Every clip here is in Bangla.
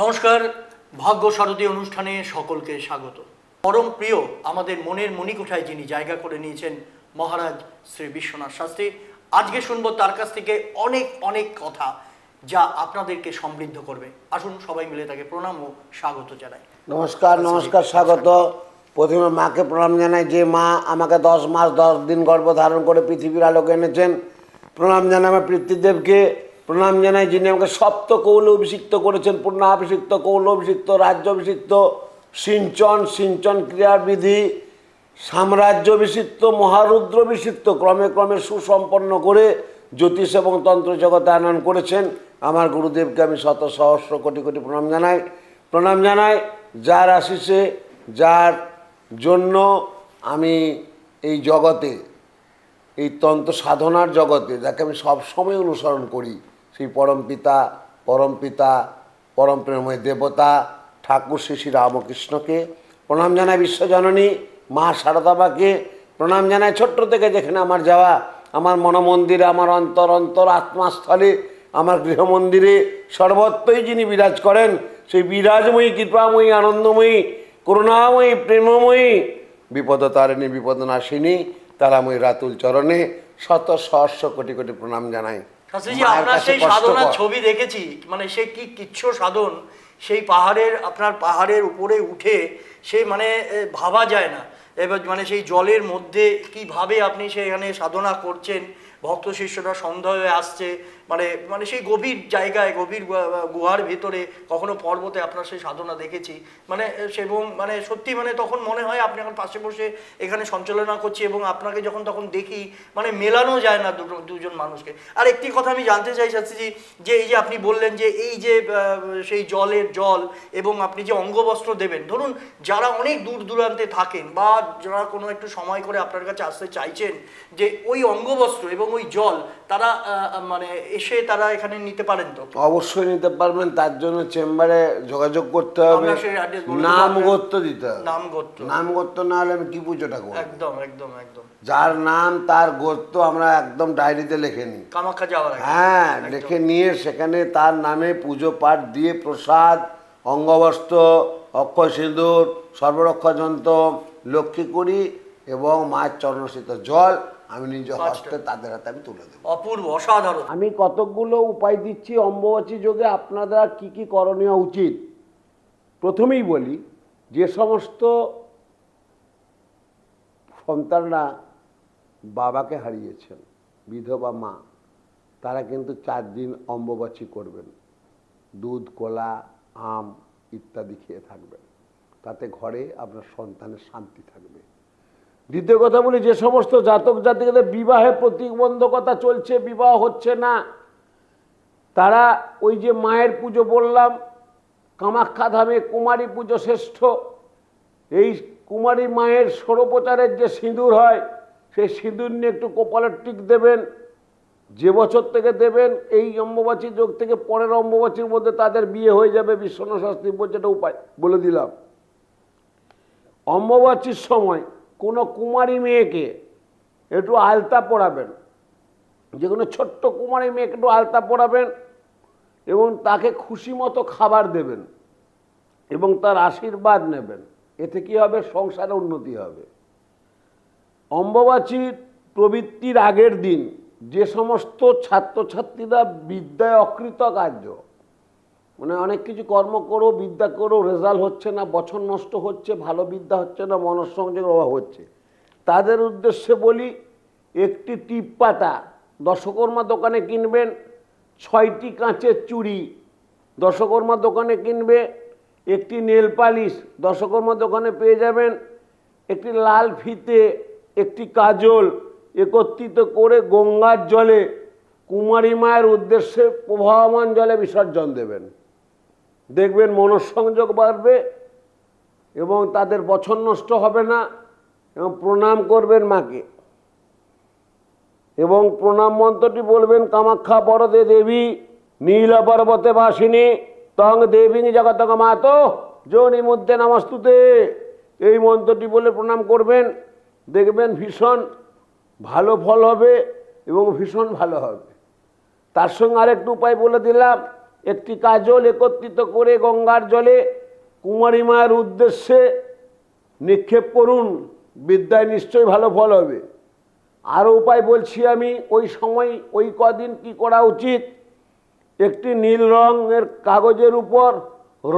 নমস্কার, ভাগ্য শারদীয় অনুষ্ঠানে সকলকে স্বাগত। পরম প্রিয় আমাদের মনের মণিকোঠায় যিনি জায়গা করে নিয়েছেন মহারাজ শ্রী বিশ্বনাথ শাস্ত্রী, আজকে শুনব তার কাছ থেকে অনেক অনেক কথা যা আপনাদেরকে সমৃদ্ধ করবে। আসুন সবাই মিলে তাকে প্রণাম ও স্বাগত জানাই। নমস্কার নমস্কার, স্বাগত। প্রথমে মাকে প্রণাম জানাই যে মা আমাকে দশ মাস, দশ দিন গর্ভ ধারণ করে পৃথিবীর আলোকে এনেছেন। প্রণাম জানাই আমার পিতৃদেবকে। প্রণাম জানাই যিনি আমাকে সপ্ত কৌল অভিষিক্ত করেছেন পূর্ণাভিষিক্ত কৌল অভিষিক্ত, রাজ্য অভিষিক্ত, সিঞ্চন সিঞ্চন ক্রিয়াবিধি, সাম্রাজ্য অভিষিক্ত, মহারুদ্র অভিষিক্ত, ক্রমে ক্রমে সুসম্পন্ন করে জ্যোতিষ এবং তন্ত্র জগতে আনয়ন করেছেন। আমার গুরুদেবকে আমি শত সহস্র কোটি কোটি প্রণাম জানাই। প্রণাম জানাই যার আশিসে যার জন্য আমি এই জগতে, এই তন্ত্র সাধনার জগতে, যাকে আমি সবসময় অনুসরণ করি সেই পরম পিতা পরম পিতা, পরম প্রেমময় দেবতা, ঠাকুর শ্রী শ্রী রামকৃষ্ণকে প্রণাম জানায় বিশ্বজননী, মা শারদাবাকে প্রণাম জানায় ছোট্ট থেকে যেখানে আমার যাওয়া, আমার মনমন্দিরে, আমার অন্তর অন্তর আত্মাস্থলে, আমার গৃহমন্দিরে সর্বত্রই যিনি বিরাজ করেন, সেই বিরাজময়ী, কৃপাময়ী, আনন্দময়ী, করুণাময়ী, প্রেমময়ী বিপদ তারিণী বিপদ নাশিনী তারাময়ী রাতুল চরণে শত সহস্র কোটি কোটি প্রণাম মায়ের আপনার সেই সাধনার ছবি দেখেছি মানে সে কি কিচ্ছ সাধন সেই পাহাড়ের আপনার পাহাড়ের উপরে উঠে সে মানে ভাবা যায় না। এবার মানে সেই জলের মধ্যে কীভাবে আপনি সেখানে সাধনা করছেন ভক্ত শিষ্যরা সন্ধ্যা হয়ে আসছে। মানে মানে সেই গভীর জায়গায়, গভীর গুহার ভেতরে কখনো পর্বতে আপনার সেই সাধনা দেখেছি। মানে এবং মানে সত্যি মানে তখন মনে হয় আপনি এখন পাশে বসে এখানে সঞ্চালনা করছি এবং আপনাকে যখন তখন দেখি মানে মেলানো যায় না দুটো, দুজন মানুষকে। আর একটি কথা আমি জানতে চাই শাস্ত্রীজি যে এই যে আপনি বললেন যে এই যে সেই জলের জল এবং আপনি যে অঙ্গবস্ত্র দেবেন, ধরুন যারা অনেক দূর দূরান্তে থাকেন বা যারা কোনো একটু সময় করে আপনার কাছে আসতে চাইছেন, যে ওই অঙ্গবস্ত্র এবং ওই জল তারা মানে এসে তারা এখানে নিতে পারেন তো? অবশ্যই নিতে পারবেন তার জন্য চেম্বারে যোগাযোগ করতে হবে। নাম। গোত্র দিতে হবে। নাম গোত্র নাম গোত্র না হলে আমি কি পুজোটা করব? একদম একদম একদম। যার নাম তার গোত্র আমরা একদম ডায়েরিতে লিখে নিই। কামাখ্যা যাওয়ার হ্যাঁ লিখে নিয়ে সেখানে তার নামে পুজো পাঠ দিয়ে প্রসাদ অঙ্গবস্ত্র অক্ষয় সিঁদুর সর্বরক্ষা যন্ত্র লক্ষ্মী করি এবং মায়ের চরণস্থিত জল আমি নিজ হস্তে তাদের হাতে আমি তুলে দেবো। অপূর্ব অসাধারণ। আমি কতকগুলো উপায় দিচ্ছি অম্বুবাচী যোগে আপনারা কি কি করণীয় উচিত? প্রথমেই বলি যে সমস্ত সন্তানরা বাবাকে হারিয়েছেন বিধবা মা তারা কিন্তু চার দিন অম্বুবাচী করবেন। দুধ কলা আম ইত্যাদি খেয়ে থাকবেন। তাতে ঘরে আপনার সন্তানের শান্তি থাকবে। দ্বিতীয় কথা বলি, যে সমস্ত জাতক জাতিকাদের বিবাহে প্রতিবন্ধকতা চলছে, বিবাহ হচ্ছে না। তারা ওই যে মায়ের পুজো বললাম, কামাখ্যা ধামে কুমারী পুজো শ্রেষ্ঠ। এই কুমারী মায়ের ষোড়োপচারের যে সিঁদুর হয়, সেই সিঁদুর নিয়ে একটু কপালের টিক দেবেন। যে বছর থেকে দেবেন, এই অম্বুবাচী যোগ থেকে পরের অম্বুবাচীর মধ্যে তাদের বিয়ে হয়ে যাবে, বিশ্বনাথ শাস্ত্রী বলছে উপায় বলে দিলাম। অম্বুবাচীর সময় কোনো কুমারী মেয়েকে একটু আলতা পরাবেন। যে কোনো ছোট্ট কুমারী মেয়েকে একটু আলতা পরাবেন এবং তাকে খুশি মতো খাবার দেবেন এবং তার আশীর্বাদ নেবেন। এতে কি হবে? সংসারে উন্নতি হবে। অম্বুবাচীর প্রবৃত্তির আগের দিন যে সমস্ত ছাত্রছাত্রীরা বিদ্যায় অকৃত কার্য মানে অনেক কিছু কর্ম করো, বিদ্যা করো, রেজাল্ট হচ্ছে না, বছর নষ্ট হচ্ছে, ভালো বিদ্যা হচ্ছে না মনঃসংযোগের অভাব হচ্ছে। তাদের উদ্দেশ্যে বলি, একটি টিপ পাতা দশকর্মা দোকানে কিনবেন ছয়টি কাঁচের চুড়ি। দশকর্মা দোকানে কিনবে একটি নেল পালিশ। দশকর্মা দোকানে পেয়ে যাবেন একটি লাল ফিতে, একটি কাজল, একত্রিত করে গঙ্গার জলে, কুমারী মায়ের উদ্দেশ্যে প্রবাহমান জলে বিসর্জন দেবেন। দেখবেন মনঃসংযোগ বাড়বে এবং তাদের বছর নষ্ট হবে না এবং প্রণাম করবেন মাকে। এবং প্রণাম মন্ত্রটি বলবেন, কামাখ্যা বরদে দেবী, নীল পর্বতে বাসিনী তং দেবী জগতক মাতো যোনি মধ্যে নামাস্তুতে। এই মন্ত্রটি বলে প্রণাম করবেন। দেখবেন ভীষণ ভালো ফল হবে এবং ভীষণ ভালো হবে। তার সঙ্গে আরেকটু উপায় বলে দিলাম একটি কাজল একত্রিত করে গঙ্গার জলে কুমারী মায়ের উদ্দেশ্যে নিক্ষেপ করুন, বিদ্যায় নিশ্চয়ই ভালো ফল হবে। আরও উপায় বলছি আমি, ওই সময়, ওই কদিন কি করা উচিত? একটি নীল রঙের কাগজের উপর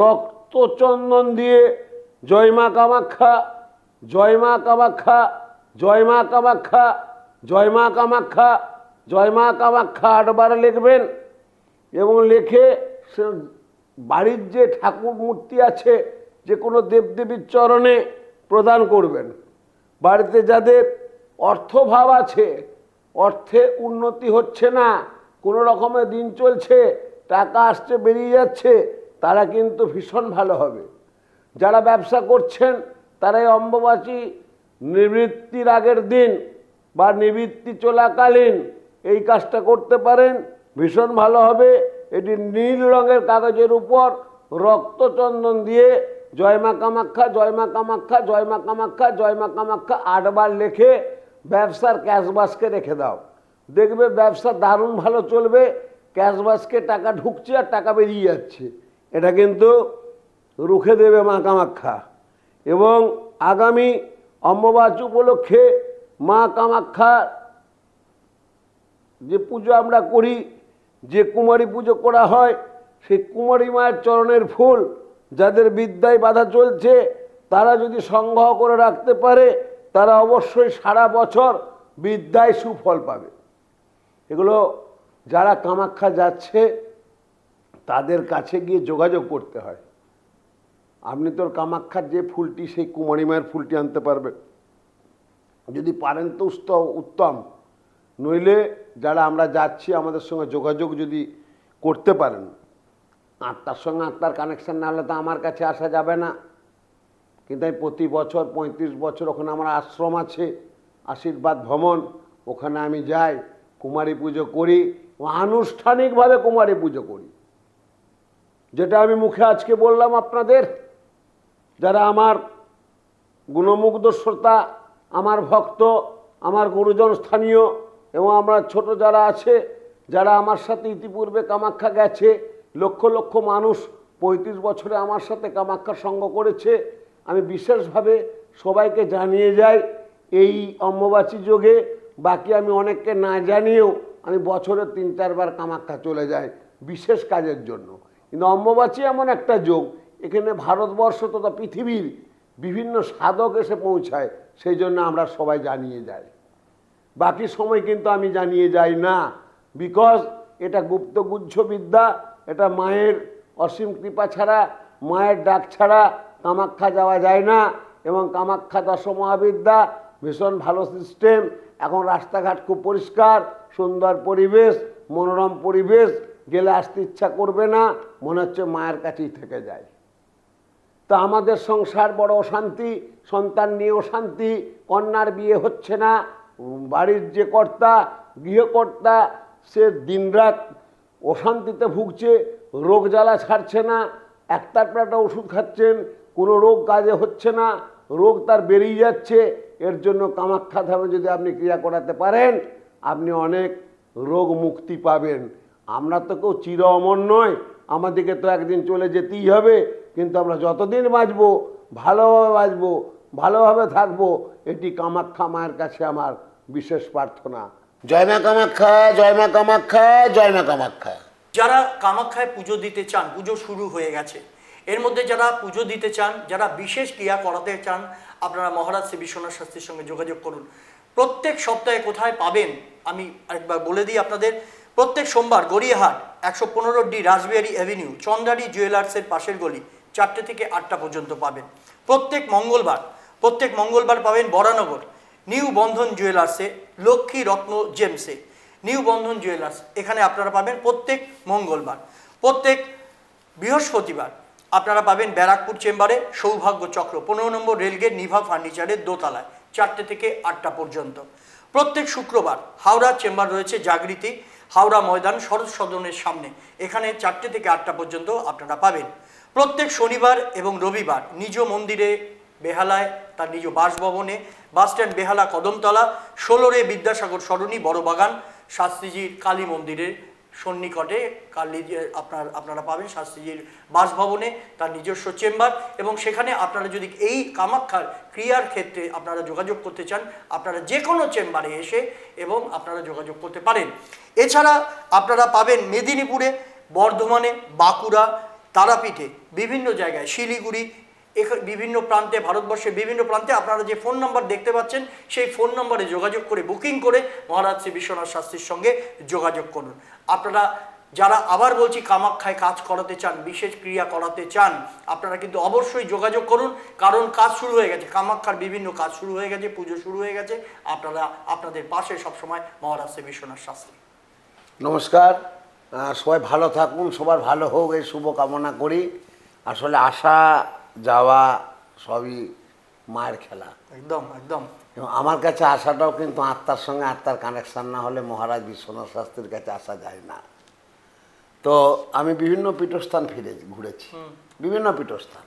রক্তচন্দন দিয়ে জয়মা কামাখ্যা জয়মা কামাখ্যা জয়মা কামাখ্যা জয়মা কামাখ্যা জয়মা কামাখ্যা আটবার লিখবেন। এবং লেখে সে বাড়ির যে ঠাকুর মূর্তি আছে, যে কোনো দেবদেবীর চরণে প্রদান করবেন। বাড়িতে যাদের অর্থভাব আছে, অর্থে উন্নতি হচ্ছে না, কোনো রকমের দিন চলছে, টাকা আসছে, বেরিয়ে যাচ্ছে, তারা কিন্তু ভীষণ ভালো হবে। যারা ব্যবসা করছেন তারাই এই অম্বুবাচী নিবৃত্তির আগের দিন বা নিবৃত্তি চলাকালীন এই কাজটা করতে পারেন। ভীষণ ভালো হবে। এটি নীল রঙের কাগজের উপর রক্তচন্দন দিয়ে জয়মা কামাখ্যা জয়মা জয়মা কামাখ্যা জয়মা কামাখ্যা আটবার লেখে ব্যবসার ক্যাশবাসকে রেখে দাও। দেখবে ব্যবসা দারুণ ভালো চলবে, ক্যাশবাসকে টাকা ঢুকছে আর টাকা বেরিয়ে যাচ্ছে। এটা কিন্তু রুখে দেবে মা কামাখ্যা। এবং আগামী অম্বুবাচী উপলক্ষে মা কামাখ্যা যে পুজো আমরা করি যে কুমারী পুজো করা হয়, সেই কুমারী মায়ের চরণের ফুল যাদের বিদ্যায় বাধা চলছে, তারা যদি সংগ্রহ করে রাখতে পারে, তারা অবশ্যই সারা বছর বিদ্যায় সুফল পাবে। এগুলো যারা কামাখ্যা যাচ্ছে, তাদের কাছে গিয়ে যোগাযোগ করতে হয়। আপনি তোর কামাখ্যার যে ফুলটি, সেই কুমারী মায়ের ফুলটি আনতে পারবে যদি পারেন তো উত্তম। নইলে যারা আমরা যাচ্ছি, আমাদের সঙ্গে যোগাযোগ যদি করতে পারেন, আত্মার সঙ্গে আত্মার কানেকশান না হলে তো আমার কাছে আসা যাবে না। কিন্তু আমি প্রতি বছর পঁয়ত্রিশ বছর ওখানে আমার আশ্রম আছে, আশীর্বাদ ভ্রমণ, ওখানে আমি যাই, কুমারী পুজো করি আনুষ্ঠানিকভাবে কুমারী পুজো করি। যেটা আমি মুখে আজকে বললাম আপনাদের, যারা আমার গুণমুগ্ধ শ্রোতা, আমার ভক্ত, আমার গুরুজন স্থানীয় এবং আমরা ছোট যারা আছে, যারা আমার সাথে ইতিপূর্বে কামাখ্যা গেছে, লক্ষ লক্ষ মানুষ পঁয়ত্রিশ বছরে আমার সাথে কামাখ্যা সঙ্গ করেছে, আমি বিশেষভাবে সবাইকে জানিয়ে যাই, এই অম্বুবাচী যোগে বাকি আমি অনেককে না জানিয়েও আমি বছরে তিন চারবার কামাখ্যা চলে যাই, বিশেষ কাজের জন্য। কিন্তু অম্বুবাচী এমন একটা যোগ, এখানে ভারতবর্ষ তথা পৃথিবীর বিভিন্ন সাধক এসে পৌঁছায়, সেই জন্য আমরা সবাই জানিয়ে যাই। বাকি সময় কিন্তু আমি জানিয়ে যাই না। বিকজ এটা গুপ্তগুচ্ছ বিদ্যা এটা মায়ের অসীম কৃপা ছাড়া, মায়ের ডাক ছাড়া কামাখ্যা যাওয়া যায় না এবং কামাখ্যা দশমহাবিদ্যা, ভীষণ ভালো সিস্টেম এখন রাস্তাঘাট খুব পরিষ্কার, সুন্দর পরিবেশ, মনোরম পরিবেশ, গেলে আসতে ইচ্ছা করবে না, মনে হচ্ছে মায়ের কাছেই থেকে যায়। তা আমাদের সংসার বড় অশান্তি, সন্তান নিয়ে অশান্তি, কন্যার বিয়ে হচ্ছে না বাড়ির যে কর্তা, গৃহকর্তা, সে দিনরাত অশান্তিতে ভুগছে, রোগ জ্বালা ছাড়ছে না, একটার পর একটা ওষুধ খাচ্ছেন, কোনো রোগ কাজে হচ্ছে না, রোগ তার বেরিয়ে যাচ্ছে, এর জন্য কামাখ্যা ধামে যদি আপনি ক্রিয়া করাতে পারেন, আপনি অনেক রোগ মুক্তি পাবেন। আমরা তো কেউ চির অমর নয়, আমাদেরকে তো একদিন চলে যেতেই হবে, কিন্তু আমরা যতদিন বাঁচবো, ভালোভাবে বাঁচবো ভালোভাবে থাকব এটি কামাখ্যা মায়ের কাছে আমার বিশেষ প্রার্থনা। জয় মা কামাখ্যা জয় মা কামাখ্যা জয় মা কামাখ্যা। যারা কামাখ্যায় পুজো দিতে চান পুজো শুরু হয়ে গেছে। এর মধ্যে যারা পুজো দিতে চান যারা বিশেষ ক্রিয়া করাতে চান আপনারা মহারাজ শ্রী বিশ্বনাথ শাস্ত্রীর সঙ্গে যোগাযোগ করুন। প্রত্যেক সপ্তাহে কোথায় পাবেন আমি একবার বলে দিই আপনাদের প্রত্যেক সোমবার গড়িয়াহাট একশো পনেরো ডি রাসবিহারি অ্যাভিনিউ চন্দ্রারি জুয়েলার্সের পাশের গলি চারটে থেকে আটটা পর্যন্ত পাবেন। প্রত্যেক মঙ্গলবার প্রত্যেক মঙ্গলবার পাবেন বরানগর, নিউ বন্ধন জুয়েলার্সে লক্ষ্মী রত্ন জেমসে নিউ বন্ধন জুয়েলার্স, এখানে আপনারা পাবেন প্রত্যেক মঙ্গলবার। প্রত্যেক বৃহস্পতিবার আপনারা পাবেন ব্যারাকপুর চেম্বারে সৌভাগ্য চক্র, পনেরো নম্বর রেলগেট নিভা ফার্নিচারের দোতলায়, চারটে থেকে আটটা পর্যন্ত। প্রত্যেক শুক্রবার হাওড়া চেম্বার রয়েছে জাগৃতি, হাওড়া ময়দান শরৎ সদনের সামনে, এখানে চারটে থেকে আটটা পর্যন্ত আপনারা পাবেন। প্রত্যেক শনিবার এবং রবিবার নিজ মন্দিরে বেহালায়, তার নিজ বাসভবনে বাসস্ট্যান্ড বেহালা কদমতলা, ষোলোরে বিদ্যাসাগর সরণি বড়বাগান শাস্ত্রীজির কালী মন্দিরের সন্নিকটে, কালী আপনার, আপনারা পাবেন শাস্ত্রীজির বাসভবনে তার নিজস্ব চেম্বার এবং সেখানে আপনারা যদি এই কামাক্ষার ক্রিয়ার ক্ষেত্রে আপনারা যোগাযোগ করতে চান, আপনারা যে কোনো চেম্বারে এসে এবং আপনারা যোগাযোগ করতে পারেন। এছাড়া আপনারা পাবেন মেদিনীপুরে, বর্ধমানে, বাঁকুড়া, তারাপীঠে, বিভিন্ন জায়গায়, শিলিগুড়ি বিভিন্ন প্রান্তে, ভারতবর্ষের বিভিন্ন প্রান্তে আপনারা যে ফোন নাম্বার দেখতে পাচ্ছেন, সেই ফোন নাম্বারে যোগাযোগ করে, বুকিং করে মহারাজ শ্রী বিশ্বনাথ শাস্ত্রীর সঙ্গে যোগাযোগ করুন। আপনারা যারা আবার বলছি কামাখ্যায় কাজ করাতে চান, বিশেষ ক্রিয়া করাতে চান, আপনারা কিন্তু অবশ্যই যোগাযোগ করুন, কারণ কাজ শুরু হয়ে গেছে। কামাখ্যার বিভিন্ন কাজ শুরু হয়ে গেছে, পুজো শুরু হয়ে গেছে। আপনারা আপনাদের পাশে সবসময় মহারাজ শ্রী বিশ্বনাথ শাস্ত্রী। নমস্কার। সবাই ভালো থাকুন, সবার ভালো হোক, এই শুভ কামনা করি। আসলে আসা যাওয়া সবই মায়ের খেলা। একদম একদম। এবং আমার কাছে আসাটাও কিন্তু আত্মার সঙ্গে আত্মার কানেকশান না হলে মহারাজ বিশ্বনাথ শাস্ত্রীর কাছে আসা যায় না। তো আমি বিভিন্ন পীঠস্থান ফিরে ঘুরেছি। বিভিন্ন পীঠস্থান।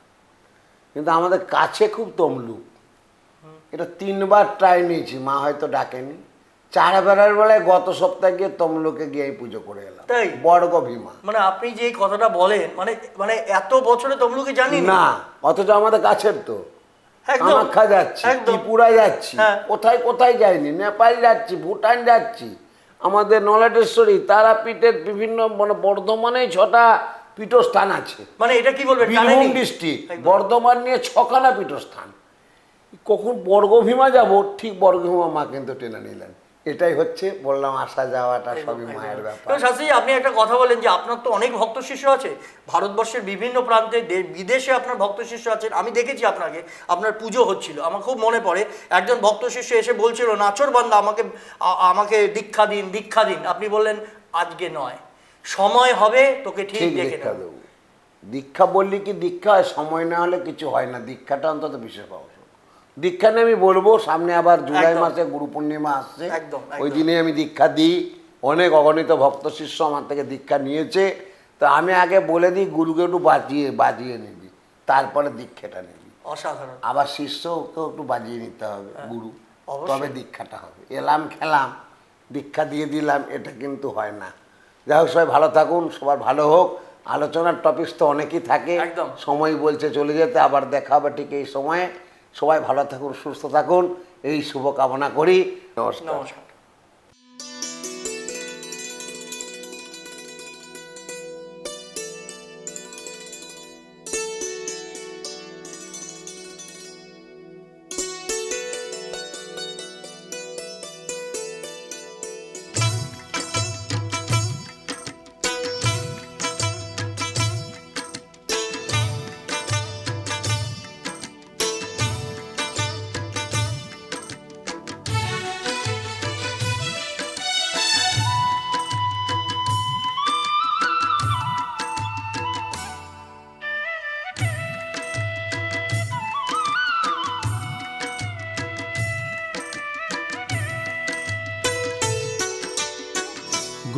কিন্তু আমাদের কাছে খুব তমলুক। এটা তিনবার ট্রাই নিয়েছি মা হয়তো ডাকেনি। চার বেড়ার বেলায় গত সপ্তাহে গিয়ে তমলুকে গিয়ে পুজো করে এলাম। তাই? বর্গ ভীমা মানে আপনি যে কথাটা বলেন মানে মানে এত বছরে তমলুকে জানি না অথচ আমাদের কাছের তো। কামাখ্যা যাচ্ছি ত্রিপুরা যাচ্ছি হ্যাঁ। কোথায় কোথায় যাইনি? নেপাল যাচ্ছি ভুটান যাচ্ছি আমাদের নলেটেশ্বরী তারাপীঠের বিভিন্ন মানে বর্ধমানে ছটা পীঠস্থান আছে। মানে এটা কি বলবেন বীরভূম ডিস্ট্রিক্ট বর্ধমান নিয়ে ছখানা পীঠস্থান। কখন বর্গভীমা যাব ঠিক বর্গভীমা মা কিন্তু টেনে নিলেন। এটাই হচ্ছে বললাম আসা যাওয়াটা সবই মায়ের ব্যাপার। শাস্ত্রী আপনি একটা কথা বলেন যে আপনার তো অনেক ভক্ত শিষ্য আছে ভারতবর্ষের বিভিন্ন প্রান্তে বিদেশে আপনার ভক্ত শিষ্য আছেন আমি দেখেছি আপনাকে আপনার পুজো হচ্ছিল। আমার খুব মনে পড়ে একজন ভক্ত শিষ্য এসে বলছিল নাচর বান্দা আমাকে আমাকে দীক্ষা দিন দীক্ষা দিন। আপনি বললেন আজকে নয়। সময় হবে তোকে ঠিক দেখে দীক্ষা নেব। দেবো। দীক্ষা বললি কি দীক্ষা হয় সময় না হলে কিছু হয় না। দীক্ষাটা অন্তত বিশেষ পাওয়া দীক্ষা নিয়ে আমি বলব সামনে আবার জুলাই মাসে গুরু পূর্ণিমা আসছে। একদম, ওই দিনে আমি দীক্ষা দিই। অনেক অগণিত ভক্ত শিষ্য আমার থেকে দীক্ষা নিয়েছে। তো আমি আগে বলে দিই গুরুকে একটু বাজিয়ে বাজিয়ে নিবি। তারপরে দীক্ষাটা নিবি। অসাধারণ। আবার শিষ্যকেও একটু বাজিয়ে নিতে হবে গুরু। হ্যাঁ, তবে দীক্ষাটা হবে। এলাম খেলাম দীক্ষা দিয়ে দিলাম এটা কিন্তু হয় না। যাই হোক সবাই ভালো থাকুন সবার ভালো হোক। আলোচনার টপিকস তো অনেকই থাকে। একদম। সময় বলছে চলে যেতে আবার দেখা হবে ঠিক এই সময়ে। সবাই ভালো থাকুন সুস্থ থাকুন। এই শুভকামনা করি। নমস্কার।